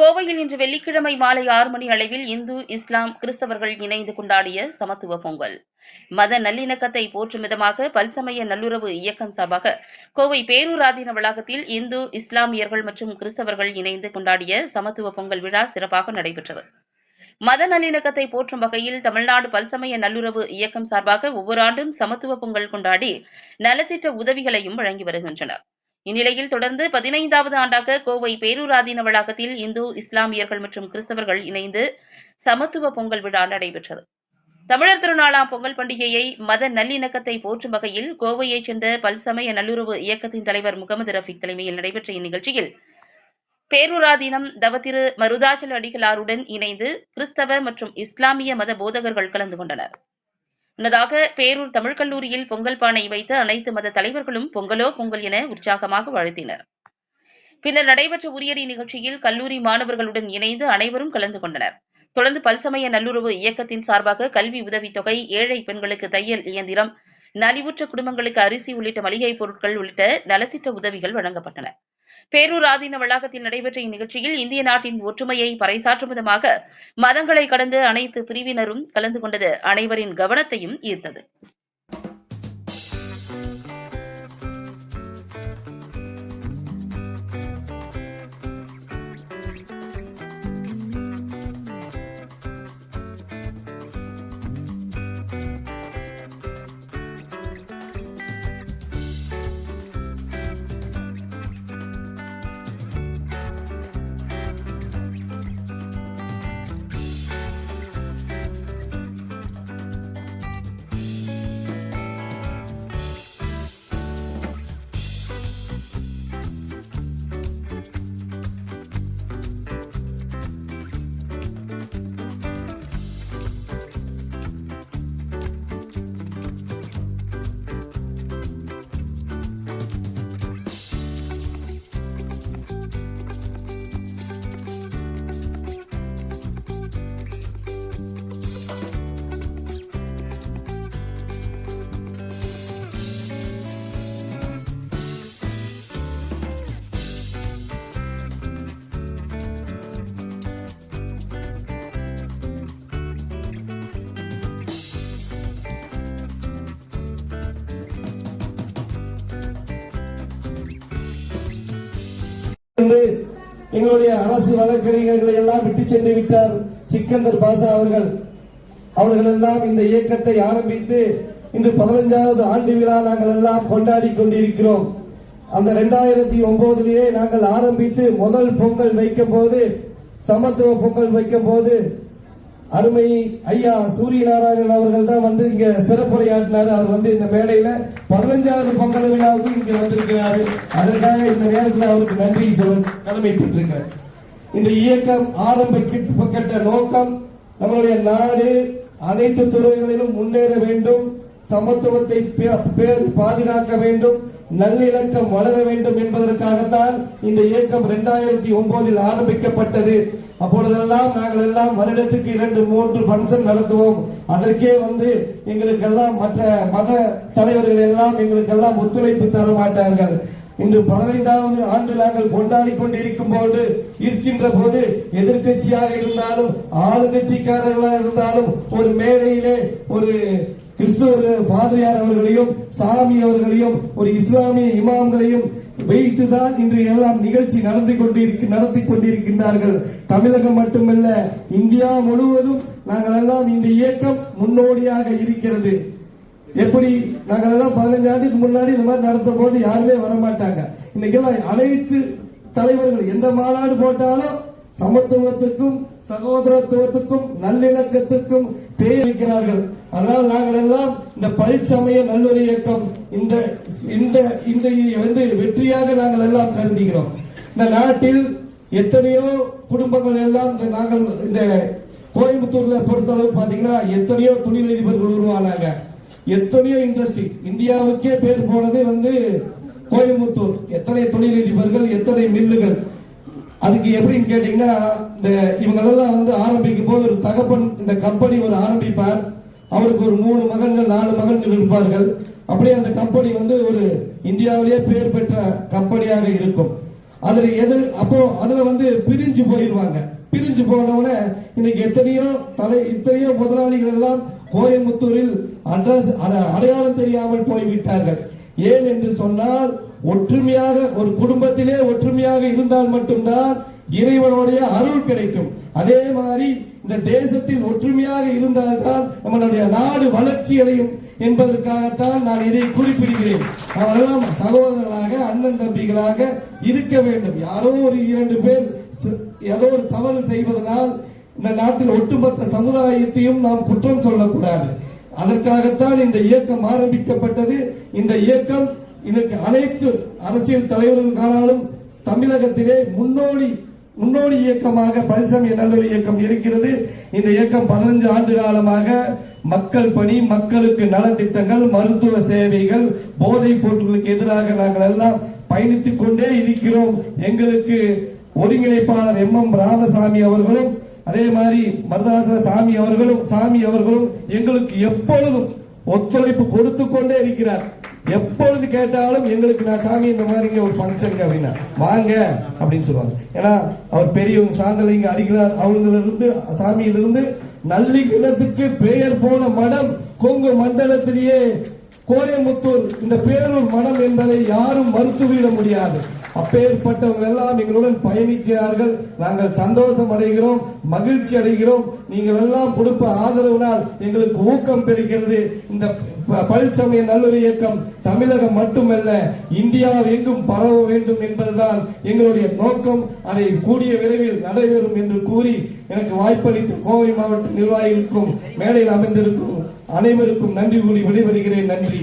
கோவையில் இன்று வெள்ளிக்கிழமை மாலை ஆறு மணி அளவில் இந்து இஸ்லாம் கிறிஸ்தவர்கள் இணைந்து கொண்டாடிய சமத்துவ பொங்கல். மத நல்லிணக்கத்தை போற்றும் விதமாக பல்சமய நல்லுறவு இயக்கம் சார்பாக கோவை பேரூராதீன வளாகத்தில் இந்து இஸ்லாமியர்கள் மற்றும் கிறிஸ்தவர்கள் இணைந்து கொண்டாடிய சமத்துவ பொங்கல் விழா சிறப்பாக நடைபெற்றது. மத நல்லிணக்கத்தை போற்றும் வகையில் தமிழ்நாடு பல்சமய நல்லுறவு இயக்கம் சார்பாக ஒவ்வொரு ஆண்டும் சமத்துவ பொங்கல் கொண்டாடி நலத்திட்ட உதவிகளையும் வழங்கி வருகின்றனர். இந்நிலையில் தொடர்ந்து பதினைந்தாவது ஆண்டாக கோவை பேரூராதீன வளாகத்தில் இந்து இஸ்லாமியர்கள் மற்றும் கிறிஸ்தவர்கள் இணைந்து சமத்துவ பொங்கல் விழா நடைபெற்றது. தமிழர் திருநாளாம் பொங்கல் பண்டிகையை மத நல்லிணக்கத்தை போற்றும் வகையில் கோவையைச் சேர்ந்த பல்சமய நல்லுறவு இயக்கத்தின் தலைவர் முகமது ரஃபிக் தலைமையில் நடைபெற்ற இந்நிகழ்ச்சியில் பேரூராதீனம் தவத்திரு மருதாச்சல அடிகளாருடன் இணைந்து கிறிஸ்தவ மற்றும் இஸ்லாமிய மத போதகர்கள் கலந்து கொண்டனர். முன்னதாக பேரூர் தமிழ்க் கல்லூரியில் பொங்கல் பானை வைத்த அனைத்து மத தலைவர்களும் பொங்கலோ பொங்கல் என உற்சாகமாக வாழ்த்தினர். பின்னர் நடைபெற்ற உரியடி நிகழ்ச்சியில் கல்லூரி மாணவர்களுடன் இணைந்து அனைவரும் கலந்து கொண்டனர். தொடர்ந்து பல்சமய நல்லுறவு இயக்கத்தின் சார்பாக கல்வி உதவித்தொகை ஏழை பெண்களுக்கு தையல் இயந்திரம் நலிவுற்ற குடும்பங்களுக்கு அரிசி உள்ளிட்ட மளிகை பொருட்கள் உள்ளிட்ட நலத்திட்ட உதவிகள் வழங்கப்பட்டன. பேரூர் ஆதீன வளாகத்தில் நடைபெற்ற இந்நிகழ்ச்சியில் இந்திய நாட்டின் ஒற்றுமையை பறைசாற்றும் விதமாக மதங்களை கடந்து அனைத்து பிரிவினரும் கலந்து கொண்டது அனைவரின் கவனத்தையும் ஈர்த்தது. எங்களுடைய அரசு வழக்கறிஞர்களை எல்லாம் விட்டு சென்று விட்டார் சிக்கந்தர் பாசா அவர்கள். அவர்கள் எல்லாம் இந்த இயக்கத்தை ஆரம்பித்து இன்று பதினஞ்சாவது ஆண்டு விழா நாங்கள் எல்லாம் கொண்டாடி கொண்டிருக்கிறோம். அந்த ரெண்டாயிரத்தி ஒன்பதிலேயே நாங்கள் ஆரம்பித்து முதல் பொங்கல் வைக்கும் போது சமத்துவ பொங்கல் வைக்கும் போது அருமை ஐயா சூரிய நாராயணன் அவர்கள் தான் வந்து இங்க சிறப்புரையாற்றினார். அவர் வந்து இந்த மேடையில பதினஞ்சாவது பொங்கல் விழாவுக்கு இங்க வந்திருக்கிறாரு. அதற்காக இந்த நேரத்தில் அவருக்கு நன்றி சொல்ல கடமைப்பட்டிருக்கிறேன் இந்த இயக்கம் ஆரம்பிக்கப்பட்ட நோக்கம் நம்மளுடைய நாடு அனைத்து துறைகளிலும் முன்னேற வேண்டும். சமத்துவத்தை பே- பாதுகாக்க வேண்டும். நல்லிணக்கம் வளர வேண்டும் என்பதற்காகத்தான் இந்த இயக்கம் இரண்டாயிரத்தி ஒன்பதில் ஆரம்பிக்கப்பட்டது. அப்பொழுதெல்லாம் நாங்கள் எல்லாம் வருடத்துக்கு இரண்டு மூன்று ஃபங்க்ஷன் நடத்துவோம். அதற்கே வந்து எங்களுக்கெல்லாம் மற்ற மத தலைவர்கள் எல்லாம் எங்களுக்கெல்லாம் ஒத்துழைப்பு தர மாட்டார்கள் இன்று பதினைந்தாவது ஆண்டு நாங்கள் கொண்டாடி கொண்டிருக்கும் போது இருக்கின்ற போது எதிர்க்கட்சியாக இருந்தாலும் ஆளுங்கட்சிக்காரர்களாக இருந்தாலும் ஒரு மேடையிலே ஒரு கிறிஸ்துவ பாதிரியார் அவர்களையும் சாமி அவர்களையும் ஒரு இஸ்லாமிய இமாம்களையும் வைத்துதான் இன்று எல்லாம் நிகழ்ச்சி நடந்து கொண்டிருக்க நடத்தி கொண்டிருக்கின்றார்கள். தமிழகம் மட்டுமல்ல இந்தியா முழுவதும் நாங்கள் எல்லாம் இந்த இயக்கம் முன்னோடியாக இருக்கிறது. எப்படி? நாங்கள் எல்லாம் பதினஞ்சு ஆண்டுக்கு முன்னாடி இந்த மாதிரி நடத்த போது யாருமே வர மாட்டாங்க இன்னைக்கெல்லாம் அனைத்து தலைவர்கள் எந்த மாநாடு போட்டாலும் சமத்துவத்துக்கும் சகோதரத்துவத்துக்கும் நல்லிணக்கத்துக்கும் பேர் வைக்கிறார்கள். அதனால் நாங்கள் எல்லாம் இந்த பல்சமய நல்லொரு இயக்கம் இந்த இந்த இந்த வந்து வெற்றியாக நாங்கள் எல்லாம் கருதுகிறோம். இந்த நாட்டில் எத்தனையோ குடும்பங்கள் எல்லாம் இந்த நாங்கள் இந்த கோயம்புத்தூர்ல பொறுத்தளவு பாத்தீங்கன்னா எத்தனையோ தொழிலதிபர்கள் உருவானாங்க. எத்தனையோ இண்டஸ்ட்ரி இந்தியாவுக்கே பேர் போனது வந்து கோயம்புத்தூர். எத்தனை தொழிலதிபர்கள் எத்தனை மில்லுகள். அதுக்கு எப்படின்னு கேட்டீங்கன்னா இந்த இவங்களெல்லாம் வந்து ஆரம்பிக்கும் போது ஒரு தகப்பன் இந்த கம்பெனி ஒரு ஆரம்பிப்பார். அவருக்கு ஒரு மூணு மகன்கள் நாலு மகன்கள் இருப்பார்கள். அப்படியே அந்த கம்பெனி வந்து ஒரு இந்தியாவிலேயே பேர் பெற்ற கம்பெனியாக இருக்கும். அதில் எது அப்போ அதில் வந்து பிரிஞ்சு போயிடுவாங்க. பிரிஞ்சு போனவுடனே இன்னைக்கு எத்தனையோ தலை இத்தனையோ முதலாளிகள் எல்லாம் கோயம்புத்தூரில் அட்ரஸ் அட- அடையாளம் தெரியாமல் போய்விட்டார்கள். ஏன் என்று சொன்னால் ஒற்றுமையாக ஒரு குடும்பத்திலே ஒற்றுமையாக இருந்தால் மட்டும்தான் இறைவனுடைய அருள் கிடைக்கும். அதே மாதிரி இந்த தேசத்தில் ஒற்றுமையாக இருந்தால்தான் நம்மளுடைய நாடு வளர்ச்சி அடையும் என்பதற்காகத்தான் நான் இதை குறிப்பிடுகிறேன். அவரெல்லாம் சகோதரர்களாக அண்ணன் தம்பிகளாக இருக்க வேண்டும். யாரோ ஒரு இரண்டு பேர் ஏதோ ஒரு தவறு செய்வதனால் இந்த நாட்டில் ஒட்டுமொத்த சமுதாயத்தையும் நாம் குற்றம் சொல்லக்கூடாது. அதற்காகத்தான் இந்த இயக்கம் ஆரம்பிக்கப்பட்டது. இந்த இயக்கம் இன்னைக்கு அனைத்து அரசியல் தலைவர்களுக்கானாலும் தமிழகத்திலே முன்னோடி முன்னோடி இயக்கமாக பழனிசாமி நல்லூர் இயக்கம் இருக்கிறது. இந்த இயக்கம் பதினஞ்சு ஆண்டு காலமாக மக்கள் பணி மக்களுக்கு நலத்திட்டங்கள் மருத்துவ சேவைகள் போதைப் பொருட்களுக்கு எதிராக நாங்கள் எல்லாம் பயணித்துக் கொண்டே இருக்கிறோம். எங்களுக்கு ஒருங்கிணைப்பாளர் எம் எம் ராமசாமி அவர்களும் அதே மாதிரி மருதாசன சாமி அவர்களும் சாமி அவர்களும் எங்களுக்கு எப்பொழுதும் ஒத்துழைப்பு கொடுத்து கொண்டே இருக்கிறார். எப்பொழுது கேட்டாலும் எங்களுக்கு நான் சாமி இந்த மாதிரி இங்க ஒரு ஃபங்க்ஷனுக்கு அப்படின்னா வாங்க அப்படின்னு சொல்லுவாங்க. ஏன்னா அவர் பெரியவங்க சாந்தலிங்க அடிக்கிறார். அவங்களிருந்து சாமியிலிருந்து நல்லிக்கிணத்துக்கு பெயர் போன மடம் கொங்கு மண்டலத்திலேயே கோயம்புத்தூர் இந்த பேரூர் மடம் என்பதை யாரும் மறுத்துவிட முடியாது. அப்பேற்பட்டவங்க எல்லாம் எங்களுடன் பயணிக்கிறார்கள். நாங்கள் சந்தோஷம் அடைகிறோம் மகிழ்ச்சி அடைகிறோம். நீங்கள் எல்லாம் கொடுப்ப ஆதரவினால் எங்களுக்கு ஊக்கம் பெறுகிறது. இந்த பல்சமய நல்லொரு இயக்கம் தமிழகம் மட்டுமல்ல இந்தியாவில் எங்கும் பரவ வேண்டும் என்பதுதான் எங்களுடைய நோக்கம். அதை கூடிய விரைவில் நடைபெறும் என்று கூறி எனக்கு வாய்ப்பளித்த கோவை மாவட்ட நிர்வாகிகளுக்கும் மேடையில் அமைந்திருக்கும் அனைவருக்கும் நன்றி கூறி விடைபெறுகிறேன். நன்றி.